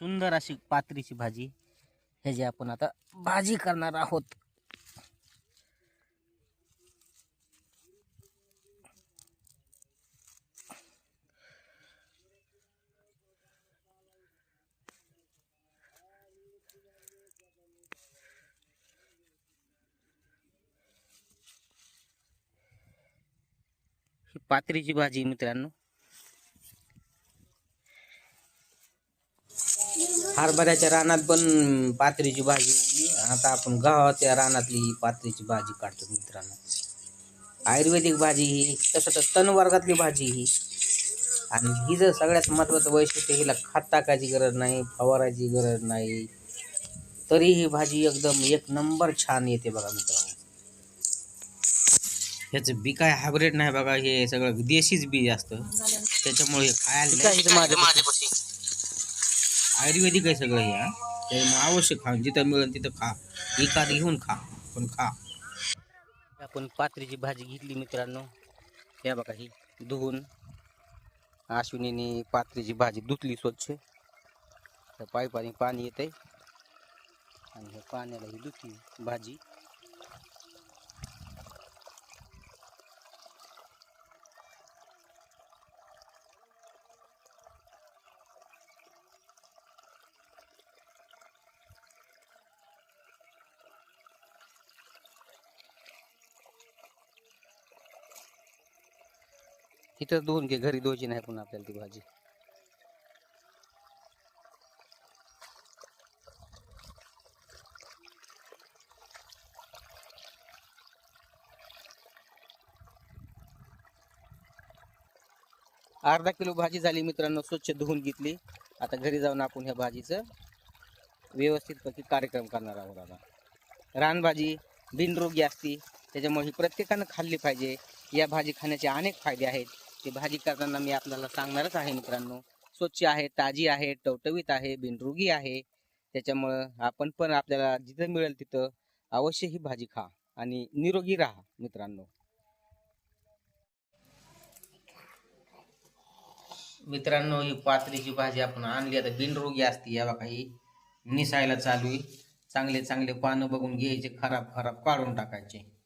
सुंदर अशी पात्रीची भाजी. ह्याची आपण आता भाजी करणार आहोत. ही पात्रीची भाजी मित्रांनो. हरभऱ्याच्या रानात पण पात्रीची भाजी उगली आता आपण गावाच्या रानातली पात्रीची भाजी काढतो मित्रांनो. आयुर्वेदिक भाजी ही तसं तर तण वर्गातली भाजी ही. आणि ही जर सगळ्यात महत्त्वाचं वैशिष्ट्य हिला खत टाकायची गरज नाही फवारायची गरज नाही. तरी ही भाजी एकदम एक नंबर छान येते बघा मित्रांनो. ह्याचं बी काय हायब्रिड नाही बघा हे सगळं देशीच बी असतं. त्याच्यामुळे हे खायला आयुर्वेदिक आहे सगळं हे ते त्यामुळे अवश्य खा जिथं मिळेल तिथं खा. एखादी घेऊन खा पण खा. आपण पात्रीची भाजी घेतली मित्रांनो. या बघा ही धुवून. अश्विनीने पात्रीची भाजी धुतली स्वच्छ. तर पाईपाने पाणी येते आणि ह्या पाण्याला ही धुतली भाजी. तिथं धुवून घे घरी दोजी नाही पुन्हा आपल्याला ती भाजी. अर्धा किलो भाजी झाली मित्रांनो स्वच्छ धुवून घेतली. आता घरी जाऊन आपण ह्या भाजीचं व्यवस्थितपैकी कार्यक्रम करणार आहोत आता. रानभाजी बिनरोगी असती त्याच्यामुळे ही प्रत्येकानं खाल्ली पाहिजे. या भाजी खाण्याचे अनेक फायदे आहेत. ती भाजी करताना मी आपल्याला सांगणारच आहे मित्रांनो. स्वच्छ आहे ताजी आहे टवटवीत आहे बिनरोगी आहे. त्याच्यामुळं आपण पण आपल्याला जिथं मिळेल तिथं अवश्य ही भाजी खा आणि निरोगी राहा मित्रांनो. मित्रांनो ही पात्रीची भाजी आपण आणली. आता बिनरोगी असते या बघा ही निसायला चालू आहे. चांगले चांगले पानं बघून घ्यायचे खराब खराब काढून टाकायचे.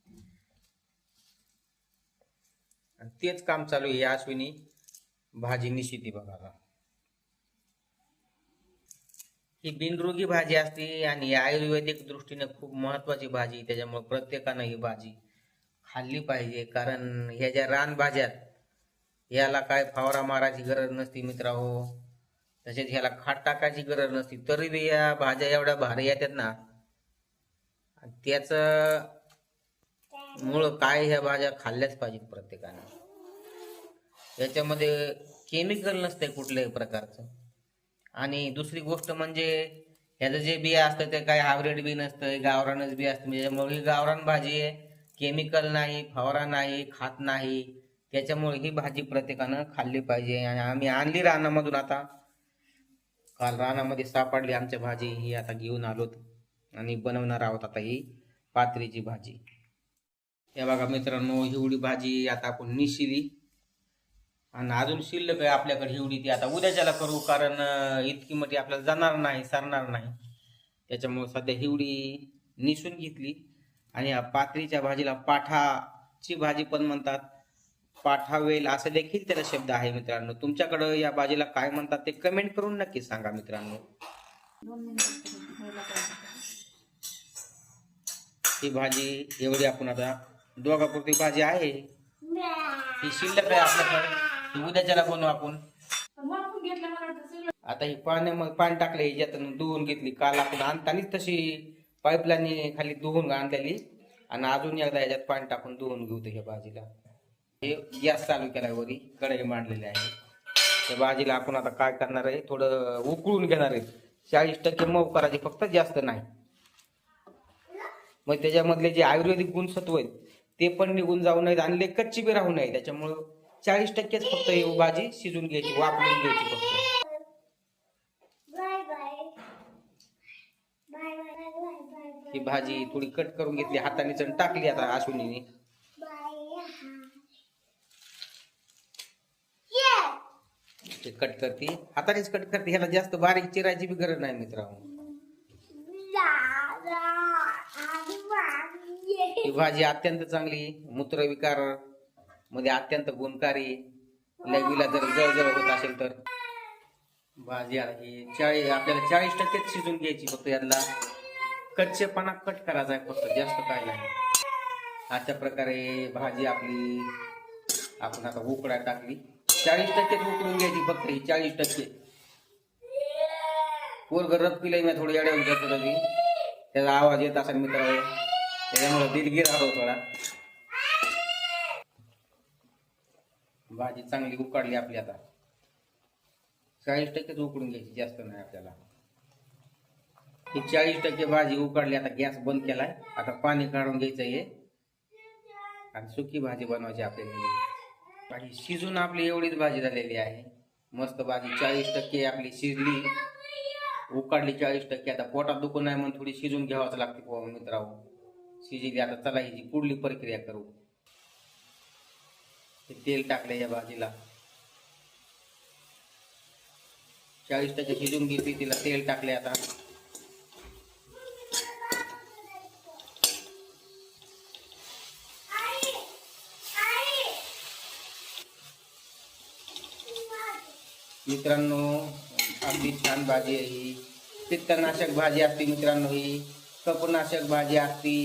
आणि तेच काम चालू आहे या अश्विनी भाजी निशिती बघायला. ही बिनरोगी भाजी असते आणि आयुर्वेदिक दृष्टीने खूप महत्वाची भाजी त्याच्यामुळे प्रत्येकानं ही भाजी खाल्ली पाहिजे. कारण ह्या ज्या रानभाज्यात याला काय फावरा मारायची गरज नसती मित्रा हो. तसेच ह्याला खाट टाकायची गरज नसती. तरी बी या भाज्या एवढ्या भारी येतात ना. त्याच मुळ काय ह्या भाज्या खाल्ल्याच पाहिजेत प्रत्येकाने. याच्यामध्ये केमिकल नसते कुठल्याही प्रकारचं. आणि दुसरी गोष्ट म्हणजे ह्याचं जे बिया असतं ते काय हायब्रिड बी नसतं गावरानच बी असतं. म्हणजे त्याच्यामुळे ही गावरान भाजी आहे केमिकल नाही फवारा नाही खात नाही. त्याच्यामुळे ही भाजी प्रत्येकानं खाल्ली पाहिजे. आणि आम्ही आणली रानामधून आता. काल रानामध्ये सापडली आमच्या भाजी. ही आता घेऊन आलोत. आणि बनवणार आहोत आता ही पात्रीची भाजी. हे बघा मित्रांनो एवढी भाजी आता आपण निशिली. आणि अजून शिल्लक आहे आपल्याकडे एवढी ती. आता उद्याच्याला करू कारण इतकी मोठी आपल्याला जाणार नाही सरणार नाही. त्याच्यामुळे सध्या हिवडी निसून घेतली. आणि या पात्रीच्या भाजीला पाठाची भाजी पण म्हणतात. पाठावेल असं देखील त्याला शब्द आहे मित्रांनो. तुमच्याकडं या भाजीला काय म्हणतात ते कमेंट करून नक्की सांगा मित्रांनो. ही भाजी एवढी आपण आता दोघापुरती भाजी आहे. ही शिल्लक आहे आपल्याकडे. उद्याच्याला बनवू आपण. आता ही पाण्या पाणी टाकले याच्यात धुवून घेतली काल आपण आणतानीच तशी पाईपलाईन खाली धुवून आणलेली. आणि अजून एकदा याच्यात पाणी टाकून धुवून घेऊ ह्या भाजीला. हे गॅस चालू केला वरी कढई मांडलेली आहे. त्या भाजीला आपण आता काय करणार आहे थोडं उकळून घेणार आहे. चाळीस टक्के मऊ करायचे फक्त जास्त नाही. मग त्याच्यामधले जे आयुर्वेदिक गुणसत्व आहेत ते पण निघून जाऊ नयेत आणि लय कच्ची बी राहू नये त्याच्यामुळं चाळीस टक्केच फक्त ही भाजी शिजून घ्यायची वापरून घ्यायची फक्त. ही भाजी थोडी कट करून घेतली हाताने चण टाकली आता अश्विनीने. ते कट करते. हातानेच कट करते. ह्याला जास्त बारीक चिरायची बी गरज नाही मित्रांनो. ही भाजी अत्यंत चांगली मूत्रविकारमध्ये अत्यंत गुणकारी लघवीला जर जळजळ होत असेल तर. भाजी ही. चाळीस आपल्याला चाळीस टक्केच शिजून घ्यायची फक्त यातला. कच्चेपणा कट करायचा आहे फक्त जास्त काय नाही. अशा प्रकारे भाजी आपली आपण आता उकडा टाकली. चाळीस टक्केच उकडून घ्यायची फक्त ही चाळीस टक्के. पोरग रथ पिलाय मी थोडी अडवून करतो त्याचा आवाज येत असेल मित्र त्याच्यामुळे दिलगीर राहतो थोडा. भाजी चांगली उकाडली आपली आता. चाळीस टक्केच उकडून घ्यायची जास्त नाही आपल्याला. ही चाळीस टक्के भाजी उकडली आता गॅस बंद केलाय. आता पाणी काढून घ्यायचं हे. आणि सुकी भाजी बनवायची आपल्याला. भाजी शिजून आपली एवढीच भाजी झालेली आहे. मस्त भाजी चाळीस टक्के आपली शिजली. उकडली चाळीस टक्के. आता पोटात दुखून नाही म्हणून थोडी शिजून घ्यावाच लागते मित्रांनो. शिजली. आता चला हिची पुढली प्रक्रिया करू. तेल टाकले या भाजीला. चाळीस टक्के शिजून घेतली तिला तेल टाकले आता. मित्रांनो अगदी छान भाजी आहे ही. पित्तनाशक भाजी असते मित्रांनो ही. कपनाशक भाजी असती.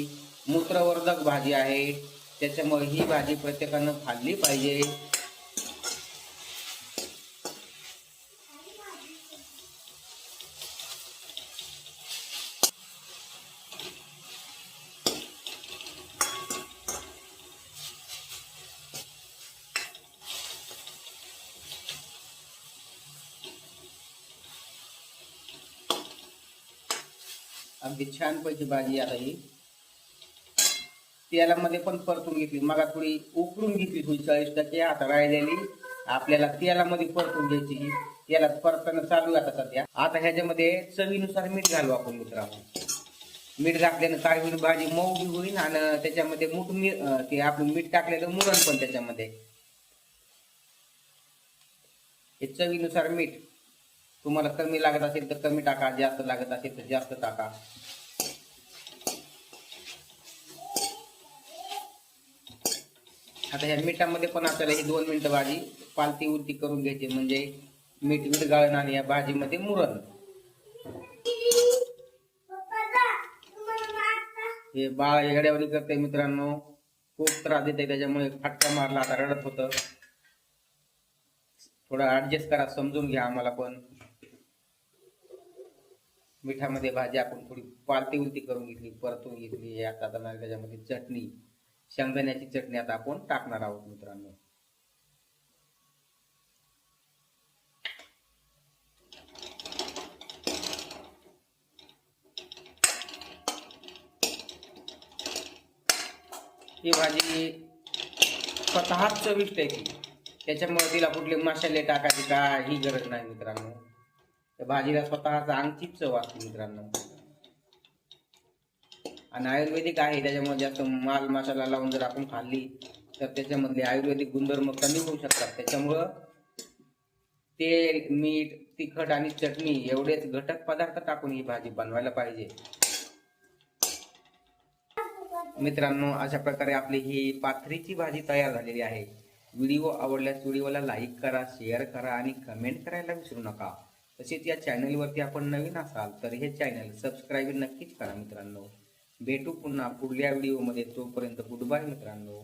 मूत्रवर्धक भाजी आहे. त्याच्यामुळे ही भाजी प्रत्येकानं खाल्ली पाहिजे. अगदी छानपैकी भाजी आता ही. तेलामध्ये पण परतून घेतली. मग थोडी उकडून घेतली थोडी चाळीस टक्के. आता राहिलेली आपल्याला तेलामध्ये परतून घ्यायची. ही. तेलात परतणं चालू आहे आता सध्या. आता ह्याच्यामध्ये चवीनुसार मीठ घालू आपण मित्रांनो. मीठ घातल्यानं काय होईल भाजी मऊ बी होईल आणि त्याच्यामध्ये मूठ मी ते आपण मीठ टाकलेलं मुरण पण त्याच्यामध्ये. हे चवीनुसार मीठ. तुम्हाला कमी लागत असेल तर कमी टाका. जास्त लागत असेल तर जास्त टाका. आता ह्या मिठामध्ये पण आपल्याला ही दोन मिनिटं भाजी पालती उलटी करून घ्यायची म्हणजे मीठ विरघळण आणि या भाजीमध्ये मुरण हे बाळ येड्यावरी करते मित्रांनो. खूप त्रास देते त्याच्यामुळे फटका मारला आता रडत होतं. थोडा ऍडजस्ट करा समजून घ्या आम्हाला पण. मिठामध्ये भाजी आपण थोडी पालती उलटी करून घेतली परतून घेतली आता आता त्याच्यामध्ये चटणी. शेंगदाण्याची चटणी आता आपण टाकणार आहोत मित्रांनो. ही भाजी स्वतःच चविष्ट आहे ती. त्याच्यामुळे तिला कुठले मसाले टाकायचे का ही गरज नाही मित्रांनो. त्या भाजीला स्वतःच अंगचीच चव असते मित्रांनो. आणि आयुर्वेदिक आहे त्याच्यामुळे जास्त माल मसाला लावून जर आपण खाल्ली तर त्याच्यामधले आयुर्वेदिक गुणधर्म कमी होऊ शकतात. त्याच्यामुळं तेल मीठ तिखट आणि चटणी एवढेच घटक पदार्थ टाकून ही भाजी बनवायला पाहिजे. मित्रांनो अशा प्रकारे आपली ही पाथरीची भाजी तयार झालेली आहे. व्हिडिओ आवडल्यास व्हिडिओला लाईक करा शेअर करा आणि कमेंट करायला विसरू नका. तसेच या चॅनलवरती आपण नवीन असाल तर हे चॅनल सबस्क्राईब नक्कीच करा मित्रांनो. भेटू पुन्हा पुढल्या व्हिडिओमध्ये तोपर्यंत गुड बाय मित्रांनो.